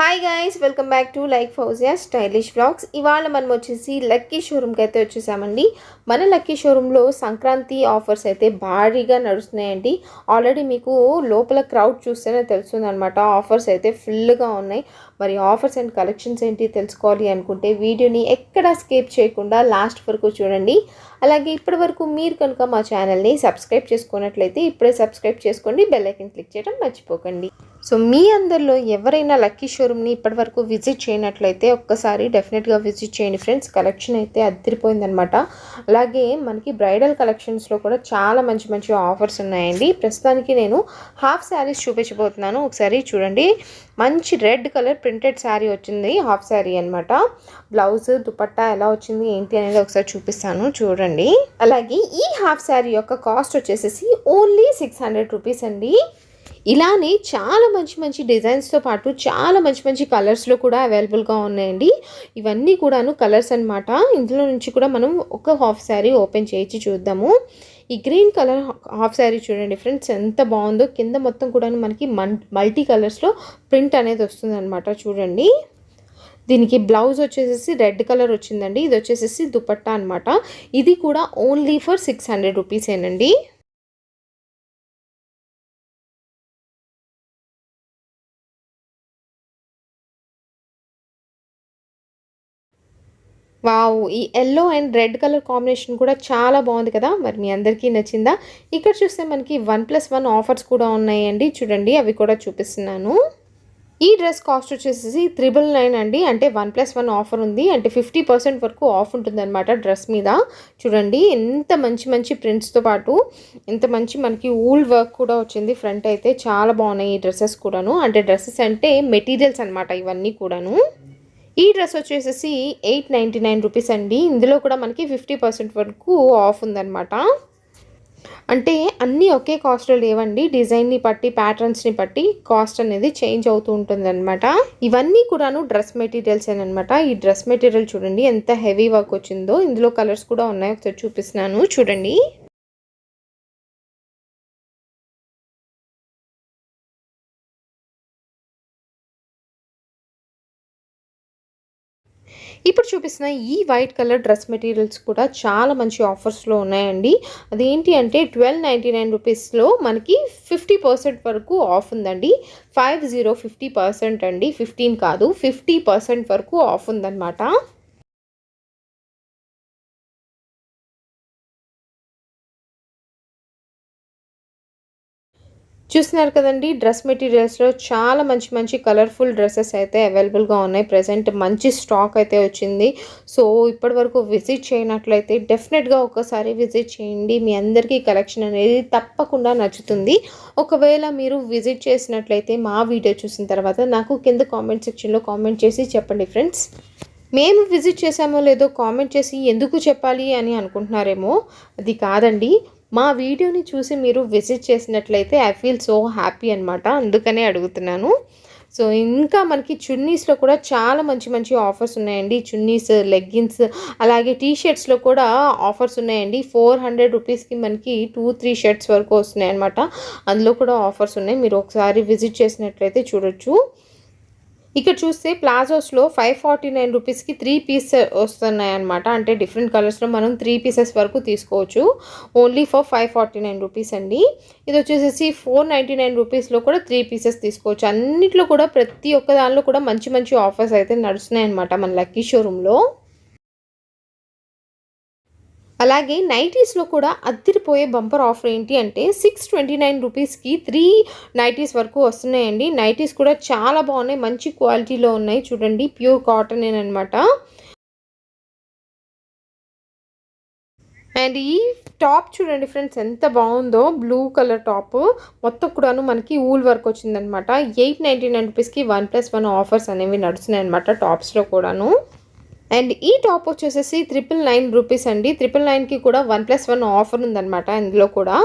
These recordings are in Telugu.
Hi guys welcome back to like Fouziya stylish blogs ఇవాళ మనం వచ్చేసి లక్కీ షోరూమ్కి అయితే వచ్చేసామండి. మన లక్కీ షోరూంలో సంక్రాంతి ఆఫర్స్ అయితే భారీగా నడుస్తున్నాయండి. ఆల్రెడీ మీకు లోపల క్రౌడ్ చూస్తేనే తెలుస్తుంది అనమాట ఆఫర్స్ అయితే ఫుల్గా ఉన్నాయి. మరి ఆఫర్స్ అండ్ కలెక్షన్స్ ఏంటి తెలుసుకోవాలి అనుకుంటే వీడియోని ఎక్కడ స్కేప్ చేయకుండా లాస్ట్ వరకు చూడండి. అలాగే ఇప్పటి వరకు మీరు కనుక మా ఛానల్ని సబ్స్క్రైబ్ చేసుకున్నట్లయితే ఇప్పుడే సబ్స్క్రైబ్ చేసుకోండి. బెల్ ఐకన్ క్లిక్ చేయడం మర్చిపోకండి. సో మీ అందరిలో ఎవరైనా లక్కీ షోరూమ్ని ఇప్పటివరకు విజిట్ చేయనట్లయితే ఒక్కసారి డెఫినెట్గా విజిట్ చేయండి ఫ్రెండ్స్. కలెక్షన్ అయితే అద్దరిపోయిందనమాట అలాగే మనకి బ్రైడల్ కలెక్షన్స్లో కూడా చాలా మంచి మంచి ఆఫర్స్ ఉన్నాయండి. ప్రస్తుతానికి నేను హాఫ్ శారీస్ చూపించబోతున్నాను. ఒకసారి చూడండి. మంచి రెడ్ కలర్ ప్రింటెడ్ శారీ వచ్చింది. హాఫ్ శారీ అనమాట బ్లౌజ్ దుపట్టా ఎలా వచ్చింది ఏంటి అనేది ఒకసారి చూపిస్తాను. చూడండి. అలాగే ఈ హాఫ్ శారీ యొక్క కాస్ట్ వచ్చేసేసి ఓన్లీ సిక్స్ హండ్రెడ్ రూపీస్ అండి. ఇలానే చాలా మంచి మంచి డిజైన్స్తో పాటు చాలా మంచి మంచి కలర్స్లో కూడా అవైలబుల్గా ఉన్నాయండి. ఇవన్నీ కూడాను కలర్స్ అనమాట ఇందులో నుంచి కూడా మనం ఒక హాఫ్ శారీ ఓపెన్ చేయించి చూద్దాము. ఈ గ్రీన్ కలర్ హాఫ్ శారీ చూడండి ఫ్రెండ్స్ ఎంత బాగుందో. కింద మొత్తం కూడా మనకి మల్టీ కలర్స్లో ప్రింట్ అనేది వస్తుందన్నమాట చూడండి. దీనికి బ్లౌజ్ వచ్చేసేసి రెడ్ కలర్ వచ్చిందండి. ఇది వచ్చేసేసి దుపట్టా అనమాట ఇది కూడా ఓన్లీ ఫర్ సిక్స్ హండ్రెడ్ రూపీసేనండి. వావ్ ఈ yellow and red colour combination కూడా చాలా బాగుంది కదా. మరి మీ అందరికీ నచ్చిందా? ఇక్కడ చూస్తే మనకి వన్ ప్లస్ వన్ ఆఫర్స్ కూడా ఉన్నాయండి. చూడండి అవి కూడా చూపిస్తున్నాను. ఈ డ్రెస్ కాస్ట్ వచ్చేసి త్రిబుల్ నైన్ అండి. అంటే వన్ ప్లస్ వన్ ఆఫర్ ఉంది. అంటే ఫిఫ్టీ పర్సెంట్ వరకు ఆఫ్ ఉంటుందన్నమాట డ్రెస్ మీద. చూడండి ఎంత మంచి మంచి ప్రింట్స్తో పాటు ఎంత మంచి మనకి ఊల్ వర్క్ కూడా వచ్చింది. ఫ్రంట్ అయితే చాలా బాగున్నాయి ఈ డ్రెస్సెస్ కూడాను. అంటే డ్రెస్సెస్ అంటే మెటీరియల్స్ అనమాట ఇవన్నీ కూడాను. ఈ డ్రెస్ వచ్చేసేసి ఎయిట్ నైంటీ నైన్ రూపీస్ అండి. ఇందులో కూడా మనకి ఫిఫ్టీ పర్సెంట్ వరకు ఆఫ్ ఉందన్నమాట. అంటే అన్నీ ఒకే కాస్ట్లో లేవండి. డిజైన్ని బట్టి ప్యాటర్న్స్ని బట్టి కాస్ట్ అనేది చేంజ్ అవుతూ ఉంటుందన్నమాట. ఇవన్నీ కూడాను డ్రెస్ మెటీరియల్స్ అనమాట. ఈ డ్రెస్ మెటీరియల్ చూడండి ఎంత హెవీ వర్క్ వచ్చిందో. ఇందులో కలర్స్ కూడా ఉన్నాయి ఒకసారి చూపిస్తున్నాను. చూడండి. ఇప్పుడు చూపిస్తున్న ఈ వైట్ కలర్ డ్రెస్ మెటీరియల్స్ కూడా చాలా మంచి ఆఫర్స్లో ఉన్నాయండి. అదేంటి అంటే ట్వెల్వ్ నైంటీ నైన్ రూపీస్లో మనకి ఫిఫ్టీ పర్సెంట్ వరకు ఆఫ్ ఉందండి. ఫైవ్ జీరో ఫిఫ్టీ పర్సెంట్ అండి. ఫిఫ్టీన్ కాదు ఫిఫ్టీ పర్సెంట్ వరకు ఆఫ్ ఉందన్నమాట. చూస్తున్నారు కదండి డ్రెస్ మెటీరియల్స్లో చాలా మంచి మంచి కలర్ఫుల్ డ్రెస్సెస్ అయితే అవైలబుల్గా ఉన్నాయి. ప్రజెంట్ మంచి స్టాక్ అయితే వచ్చింది. సో ఇప్పటి వరకు విజిట్ చేయనట్లయితే డెఫినెట్గా ఒకసారి విజిట్ చేయండి. మీ అందరికీ కలెక్షన్ అనేది తప్పకుండా నచ్చుతుంది. ఒకవేళ మీరు విజిట్ చేసినట్లయితే మా వీడియో చూసిన తర్వాత నాకు కింద కామెంట్ సెక్షన్లో కామెంట్ చేసి చెప్పండి ఫ్రెండ్స్. మేము విజిట్ చేసామో లేదో కామెంట్ చేసి ఎందుకు చెప్పాలి అని అనుకుంటున్నారేమో అది కాదండి. మా వీడియోని చూసి మీరు విజిట్ చేసినట్లయితే ఐ ఫీల్ సో హ్యాపీ అనమాట అందుకనే అడుగుతున్నాను. సో ఇంకా మనకి చున్నీస్లో కూడా చాలా మంచి మంచి ఆఫర్స్ ఉన్నాయండి. చున్నీస్ లెగ్గిన్స్ అలాగే టీ షర్ట్స్లో కూడా ఆఫర్స్ ఉన్నాయండి. ఫోర్ హండ్రెడ్ రూపీస్కి మనకి టూ త్రీ షర్ట్స్ వరకు వస్తున్నాయి అనమాట అందులో కూడా ఆఫర్స్ ఉన్నాయి. మీరు ఒకసారి విజిట్ చేసినట్లయితే చూడొచ్చు. ఇక్కడ చూస్తే ప్లాజోస్లో ఫైవ్ ఫార్టీ నైన్ రూపీస్కి త్రీ పీస్ వస్తున్నాయి అనమాట అంటే డిఫరెంట్ కలర్స్లో మనం త్రీ పీసెస్ వరకు తీసుకోవచ్చు. Only for five forty nine rupees అండి. ఇది వచ్చేసేసి ఫోర్ నైంటీ నైన్ రూపీస్లో కూడా త్రీ పీసెస్ తీసుకోవచ్చు. అన్నిట్లో కూడా ప్రతి ఒక్క దానిలో కూడా మంచి మంచి ఆఫర్స్ అయితే నడుస్తున్నాయి అనమాట మన లక్కీ షోరూంలో అలాగే నైటీస్లో కూడా అద్దరిపోయే బంపర్ ఆఫర్ ఏంటి అంటే సిక్స్ ట్వంటీ నైన్ రూపీస్కి త్రీ నైటీస్ వరకు వస్తున్నాయండి. నైటీస్ కూడా చాలా బాగున్నాయి. మంచి క్వాలిటీలో ఉన్నాయి. చూడండి ప్యూర్ కాటన్ అనమాట అండ్ ఈ టాప్ చూడండి ఫ్రెండ్స్ ఎంత బాగుందో. Blue colour top. మొత్తం కూడాను మనకి ఊల్ వర్క్ వచ్చిందనమాట ఎయిట్ నైంటీ నైన్ రూపీస్కి వన్ ప్లస్ వన్ ఆఫర్స్ అనేవి నడుస్తున్నాయి అనమాట టాప్స్లో కూడాను. అండ్ ఈ టాప్ వచ్చేసేసి త్రిపుల్ నైన్ రూపీస్ అండి. త్రిపుల్ నైన్కి కూడా వన్ ప్లస్ వన్ ఆఫర్ ఉందన్నమాట ఇందులో కూడా.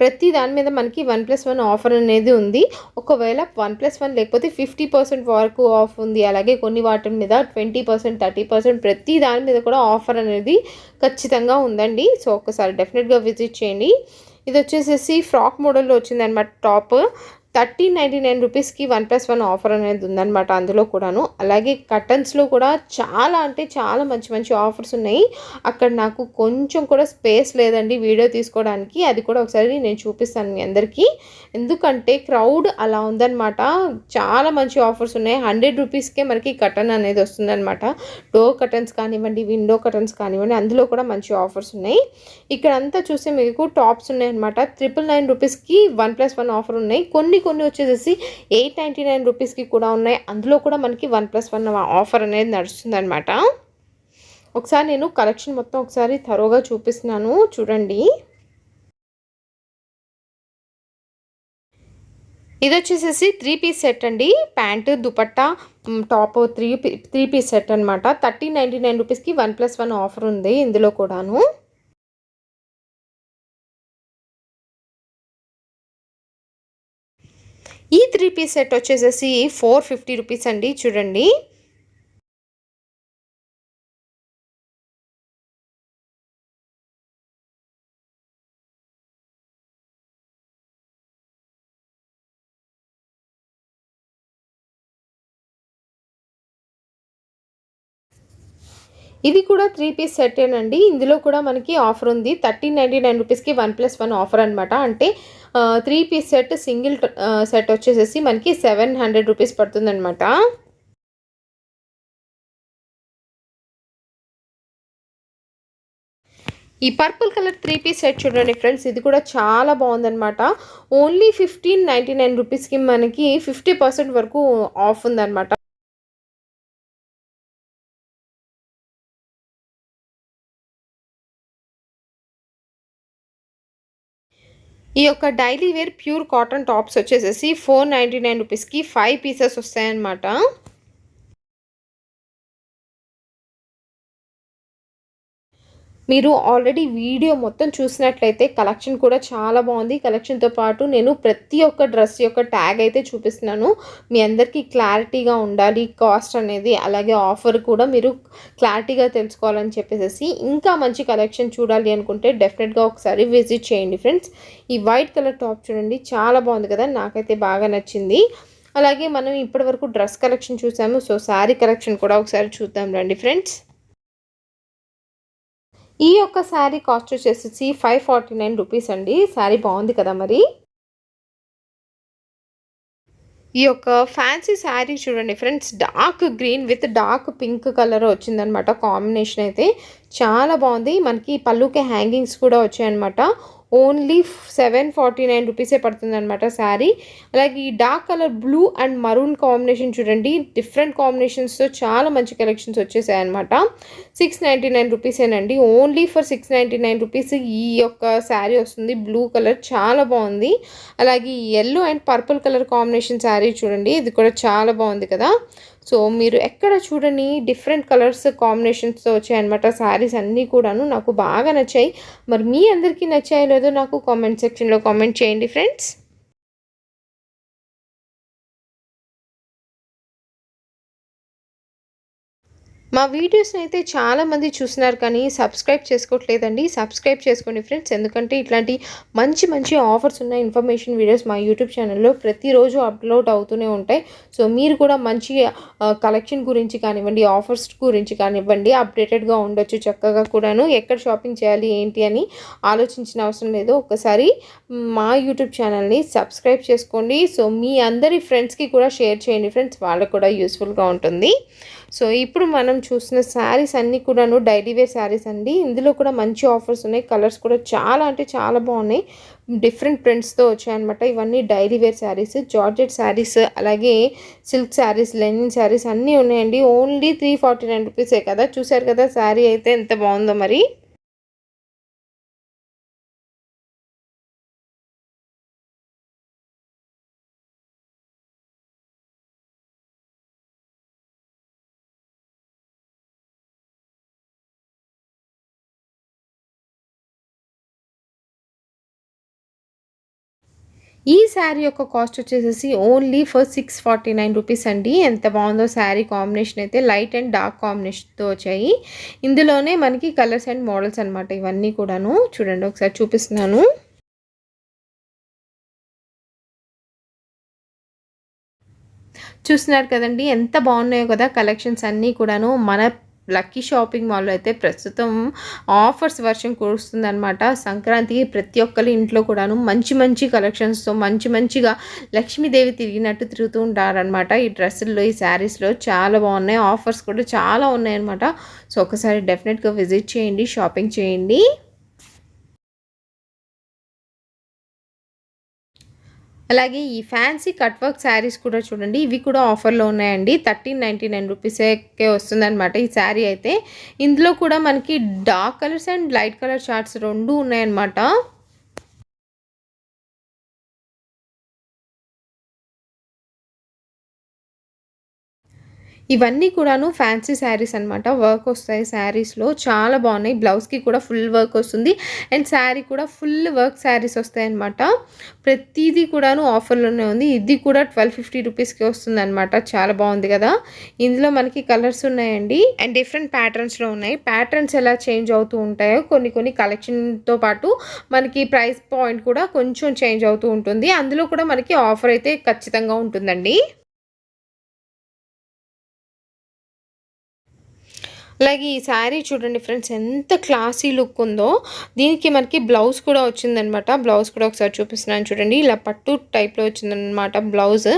ప్రతి దాని మీద మనకి వన్ ప్లస్ వన్ ఆఫర్ అనేది ఉంది. ఒకవేళ వన్ ప్లస్ వన్ లేకపోతే ఫిఫ్టీ పర్సెంట్ వరకు ఆఫ్ ఉంది. అలాగే కొన్ని వాటి మీద ట్వంటీ పర్సెంట్ థర్టీ పర్సెంట్ ప్రతి దాని మీద కూడా ఆఫర్ అనేది ఖచ్చితంగా ఉందండి. సో ఒకసారి డెఫినెట్గా విజిట్ చేయండి. ఇది వచ్చేసేసి ఫ్రాక్ మోడల్లో వచ్చిందనమాట టాప్. థర్టీన్ నైంటీ నైన్ రూపీస్కి వన్ ప్లస్ వన్ ఆఫర్ అనేది ఉందన్నమాట అందులో కూడాను. అలాగే కర్టన్స్లో కూడా చాలా అంటే చాలా మంచి మంచి ఆఫర్స్ ఉన్నాయి. అక్కడ నాకు కొంచెం కూడా స్పేస్ లేదండి వీడియో తీసుకోవడానికి. అది కూడా ఒకసారి నేను చూపిస్తాను మీ అందరికీ. ఎందుకంటే క్రౌడ్ అలా ఉందన్నమాట. చాలా మంచి ఆఫర్స్ ఉన్నాయి. హండ్రెడ్ రూపీస్కే మనకి కటన్ అనేది వస్తుందన్నమాట. డోర్ కటన్స్ కానివ్వండి విండో కటన్స్ కానివ్వండి అందులో కూడా మంచి ఆఫర్స్ ఉన్నాయి. ఇక్కడ అంతా చూస్తే మీకు టాప్స్ ఉన్నాయన్నమాట. ట్రిపుల్ నైన్ రూపీస్కి వన్ ప్లస్ వన్ ఆఫర్ ఉన్నాయి. కొన్ని కొన్ని వచ్చేసేసి ఎయిట్ నైంటీ నైన్ రూపీస్కి కూడా ఉన్నాయి. అందులో కూడా మనకి వన్ ప్లస్ వన్ ఆఫర్ అనేది నడుస్తుందనమాట ఒకసారి నేను కలెక్షన్ మొత్తం ఒకసారి తరోగా చూపిస్తున్నాను. చూడండి. ఇది వచ్చేసేసి త్రీ పీస్ సెట్ అండి. Pant dupatta top three three piece set అనమాట థర్టీ నైంటీ నైన్ రూపీస్కి వన్ ప్లస్ వన్ ఆఫర్ ఉంది ఇందులో కూడాను. ఈ త్రీ పీస్ సెట్ వచ్చేసేసి ఫోర్ ఫిఫ్టీ రూపీస్ అండి చూడండి. ఇది కూడా త్రీ పీస్ సెట్ అండి ఇందులో కూడా మనకి ఆఫర్ ఉంది. థర్టీన్ నైంటీ నైన్ రూపీస్కి వన్ ప్లస్ వన్ ఆఫర్ అనమాట అంటే three piece set single set వచ్చేసేసి మనకి సెవెన్ హండ్రెడ్ రూపీస్ పడుతుందనమాట ఈ purple colour three piece set చూడండి ఫ్రెండ్స్ ఇది కూడా చాలా బాగుందనమాట ఓన్లీ ఫిఫ్టీన్ నైంటీ నైన్ రూపీస్కి మనకి ఫిఫ్టీ పర్సెంట్ వరకు ఆఫ్ ఉందన్నమాట. ఈ యొక్క daily wear pure cotton tops వచ్చేసేసి ఫోర్ నైంటీ నైన్ రూపీస్కి ఫైవ్ పీసెస్ వస్తాయన్నమాట. మీరు ఆల్రెడీ వీడియో మొత్తం చూసినట్లయితే కలెక్షన్ కూడా చాలా బాగుంది. కలెక్షన్తో పాటు నేను ప్రతి ఒక్క డ్రెస్ యొక్క ట్యాగ్ అయితే చూపిస్తున్నాను. మీ అందరికీ క్లారిటీగా ఉండాలి. కాస్ట్ అనేది అలాగే ఆఫర్ కూడా మీరు క్లారిటీగా తెలుసుకోవాలని చెప్పేసి ఇంకా మంచి కలెక్షన్ చూడాలి అనుకుంటే డెఫినెట్గా ఒకసారి విజిట్ చేయండి ఫ్రెండ్స్ ఈ వైట్ కలర్ టాప్ చూడండి చాలా బాగుంది కదా. నాకైతే బాగా నచ్చింది. అలాగే మనం ఇప్పటివరకు డ్రెస్ కలెక్షన్ చూసాము. సో శారీ కలెక్షన్ కూడా ఒకసారి చూద్దాం రండి ఫ్రెండ్స్ ఈ యొక్క శారీ కాస్ట్ వచ్చేసి ఫైవ్ ఫార్టీ నైన్ రూపీస్ అండి. శారీ బాగుంది కదా మరి? ఈ యొక్క ఫ్యాన్సీ శారీ చూడండి friends. Dark green with dark pink colour వచ్చిందనమాట కాంబినేషన్ అయితే. చాలా బాగుంది. మనకి పళ్ళుకి హ్యాంగింగ్స్ కూడా వచ్చాయన్నమాట ఓన్లీ సెవెన్ ఫార్టీ నైన్ రూపీసే పడుతుందనమాట శారీ. అలాగే ఈ dark colour blue and maroon combination చూడండి. డిఫరెంట్ కాంబినేషన్స్తో చాలా మంచి కలెక్షన్స్ వచ్చేసాయి అనమాట six ninety nine రూపీసేనండి. Only for six ninety nine rupees ఈ యొక్క శారీ వస్తుంది. బ్లూ కలర్ చాలా బాగుంది. అలాగే yellow and purple colour combination sari చూడండి. ఇది కూడా చాలా బాగుంది కదా. సో మీరు ఎక్కడ చూడని డిఫరెంట్ కలర్స్ కాంబినేషన్స్తో వచ్చాయన్నమాట. శారీస్ అన్నీ కూడాను నాకు బాగా నచ్చాయి. మరి మీ అందరికీ నచ్చాయో లేదో నాకు కామెంట్ సెక్షన్లో కామెంట్ చేయండి ఫ్రెండ్స్ మా వీడియోస్ని అయితే చాలామంది చూస్తున్నారు కానీ సబ్స్క్రైబ్ చేసుకోవట్లేదండి. సబ్స్క్రైబ్ చేసుకోండి ఫ్రెండ్స్ ఎందుకంటే ఇట్లాంటి మంచి మంచి ఆఫర్స్ ఉన్న ఇన్ఫర్మేషన్ వీడియోస్ మా యూట్యూబ్ ఛానల్లో ప్రతిరోజు అప్లోడ్ అవుతూనే ఉంటాయి. సో మీరు కూడా మంచి కలెక్షన్ గురించి కానివ్వండి ఆఫర్స్ గురించి కానివ్వండి అప్డేటెడ్గా ఉండొచ్చు చక్కగా కూడాను. ఎక్కడ షాపింగ్ చేయాలి ఏంటి అని ఆలోచించిన అవసరం లేదు. ఒకసారి మా యూట్యూబ్ ఛానల్ని సబ్స్క్రైబ్ చేసుకోండి. సో మీ అందరి ఫ్రెండ్స్కి కూడా షేర్ చేయండి ఫ్రెండ్స్ వాళ్ళకు కూడా యూస్ఫుల్గా ఉంటుంది. సో ఇప్పుడు మనం చూసిన శారీస్ అన్నీ కూడాను డైలీ వేర్ శారీస్ అండి. ఇందులో కూడా మంచి ఆఫర్స్ ఉన్నాయి. కలర్స్ కూడా చాలా అంటే చాలా బాగున్నాయి. డిఫరెంట్ ప్రింట్స్తో వచ్చాయన్నమాట. ఇవన్నీ daily wear saris georgette saris అలాగే సిల్క్ శారీస్ లెనిన్ శారీస్ అన్నీ ఉన్నాయండి. ఓన్లీ త్రీ ఫార్టీ నైన్ రూపీసే కదా. చూసారు కదా శారీ అయితే ఎంత బాగుందో మరి. ఈ శారీ యొక్క కాస్ట్ వచ్చేసేసి only for six forty nine rupees అండి. ఎంత బాగుందో శారీ కాంబినేషన్ అయితే లైట్ అండ్ డార్క్ కాంబినేషన్తో వచ్చాయి. ఇందులోనే మనకి కలర్స్ అండ్ మోడల్స్ అనమాట ఇవన్నీ కూడాను. చూడండి ఒకసారి చూపిస్తున్నాను. చూస్తున్నారు కదండి ఎంత బాగున్నాయో కదా కలెక్షన్స్ అన్నీ కూడాను. మన లక్కీ షాపింగ్ మాల్లో అయితే ప్రస్తుతం ఆఫర్స్ వర్షం కురుస్తుందనమాట సంక్రాంతికి ప్రతి ఒక్కరి ఇంట్లో కూడాను మంచి మంచి కలెక్షన్స్తో మంచి మంచిగా లక్ష్మీదేవి తిరిగినట్టు తిరుగుతూ ఉంటారనమాట ఈ డ్రెస్సుల్లో ఈ శారీస్లో చాలా బాగున్నాయి. ఆఫర్స్ కూడా చాలా ఉన్నాయన్నమాట. సో ఒకసారి డెఫినెట్గా విజిట్ చేయండి షాపింగ్ చేయండి. అలాగే ఈ ఫ్యాన్సీ కట్ వర్క్ శారీస్ కూడా చూడండి ఇవి కూడా ఆఫర్లో ఉన్నాయండి. థర్టీన్ నైంటీ నైన్ రూపీస్కే వస్తుందన్నమాట ఈ శారీ అయితే. ఇందులో కూడా మనకి dark colours and light colour shorts రెండు ఉన్నాయన్నమాట. ఇవన్నీ కూడాను ఫ్యాన్సీ శారీస్ అనమాట వర్క్ వస్తాయి శారీస్లో చాలా బాగున్నాయి. బ్లౌజ్కి కూడా ఫుల్ వర్క్ వస్తుంది. అండ్ శారీ కూడా ఫుల్ వర్క్ శారీస్ వస్తాయి అనమాట ప్రతిదీ కూడాను ఆఫర్లోనే ఉంది. ఇది కూడా ట్వెల్వ్ ఫిఫ్టీ రూపీస్కి వస్తుంది అనమాట చాలా బాగుంది కదా. ఇందులో మనకి కలర్స్ ఉన్నాయండి. అండ్ డిఫరెంట్ ప్యాటర్న్స్లో ఉన్నాయి. ప్యాటర్న్స్ ఎలా చేంజ్ అవుతూ ఉంటాయో కొన్ని కొన్ని కలెక్షన్తో పాటు మనకి ప్రైస్ పాయింట్ కూడా కొంచెం చేంజ్ అవుతూ ఉంటుంది. అందులో కూడా మనకి ఆఫర్ అయితే ఖచ్చితంగా ఉంటుందండి. అలాగే ఈ శారీ చూడండి ఫ్రెండ్స్ ఎంత క్లాసీ లుక్ ఉందో. దీనికి మనకి బ్లౌజ్ కూడా వచ్చిందనమాట బ్లౌజ్ కూడా ఒకసారి చూపిస్తున్నాను చూడండి. ఇలా పట్టు టైప్లో వచ్చిందనమాట బ్లౌజ్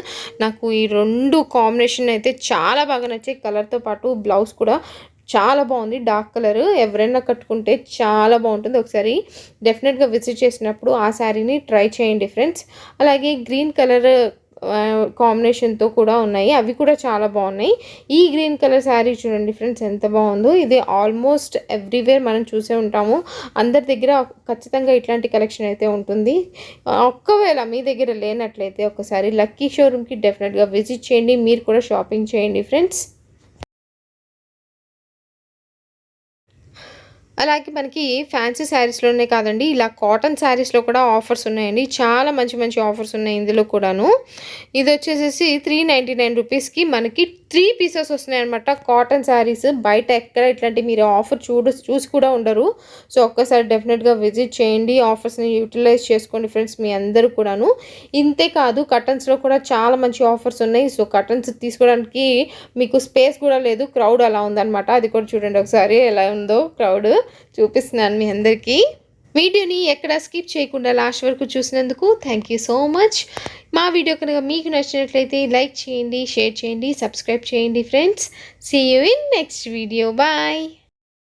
నాకు ఈ రెండు కాంబినేషన్ అయితే చాలా బాగా నచ్చాయి. కలర్తో పాటు బ్లౌజ్ కూడా చాలా బాగుంది. డార్క్ కలర్ ఎవరైనా కట్టుకుంటే చాలా బాగుంటుంది. ఒకసారి డెఫినెట్గా విజిట్ చేసినప్పుడు ఆ శారీని ట్రై చేయండి ఫ్రెండ్స్ అలాగే గ్రీన్ కలర్ కాంబినేషన్తో కూడా ఉన్నాయి. అవి కూడా చాలా బాగున్నాయి. ఈ గ్రీన్ కలర్ శారీ చూడండి ఫ్రెండ్స్ ఎంత బాగుందో. ఇది ఆల్మోస్ట్ ఎవ్రీవేర్ మనం చూసే ఉంటాము. అందరి దగ్గర ఖచ్చితంగా ఇట్లాంటి కలెక్షన్ అయితే ఉంటుంది. ఒక్కవేళ మీ దగ్గర లేనట్లయితే ఒకసారి లక్కీ షోరూమ్కి డెఫినెట్గా విజిట్ చేయండి. మీరు కూడా షాపింగ్ చేయండి ఫ్రెండ్స్ అలాగే మనకి ఫ్యాన్సీ శారీస్లోనే కాదండి ఇలా కాటన్ శారీస్లో కూడా ఆఫర్స్ ఉన్నాయండి. చాలా మంచి మంచి ఆఫర్స్ ఉన్నాయి ఇందులో కూడాను. ఇది వచ్చేసేసి త్రీ నైంటీ నైన్ రూపీస్కి మనకి త్రీ పీసెస్ వస్తున్నాయి అనమాట కాటన్ శారీస్. బయట ఎక్కడ ఇట్లాంటి మీరు ఆఫర్ చూడు చూసి కూడా ఉండరు. సో ఒక్కసారి డెఫినెట్గా విజిట్ చేయండి. ఆఫర్స్ని యూటిలైజ్ చేసుకోండి ఫ్రెండ్స్ మీ అందరూ కూడాను. ఇంతే కాదు కటన్స్లో కూడా చాలా మంచి ఆఫర్స్ ఉన్నాయి. సో కటన్స్ తీసుకోవడానికి మీకు స్పేస్ కూడా లేదు. క్రౌడ్ అలా ఉందన్నమాట. అది కూడా చూడండి ఒకసారి ఎలా ఉందో క్రౌడ్. చూపిస్తున్నాను మీ అందరికీ. వీడియోని ఎక్కడ స్కిప్ చేయకుండా లాస్ట్ వరకు చూసినందుకు థ్యాంక్ యూ సో మచ్ మా వీడియో కనుక మీకు నచ్చినట్లయితే లైక్ చేయండి షేర్ చేయండి సబ్స్క్రైబ్ చేయండి friends see you in next video bye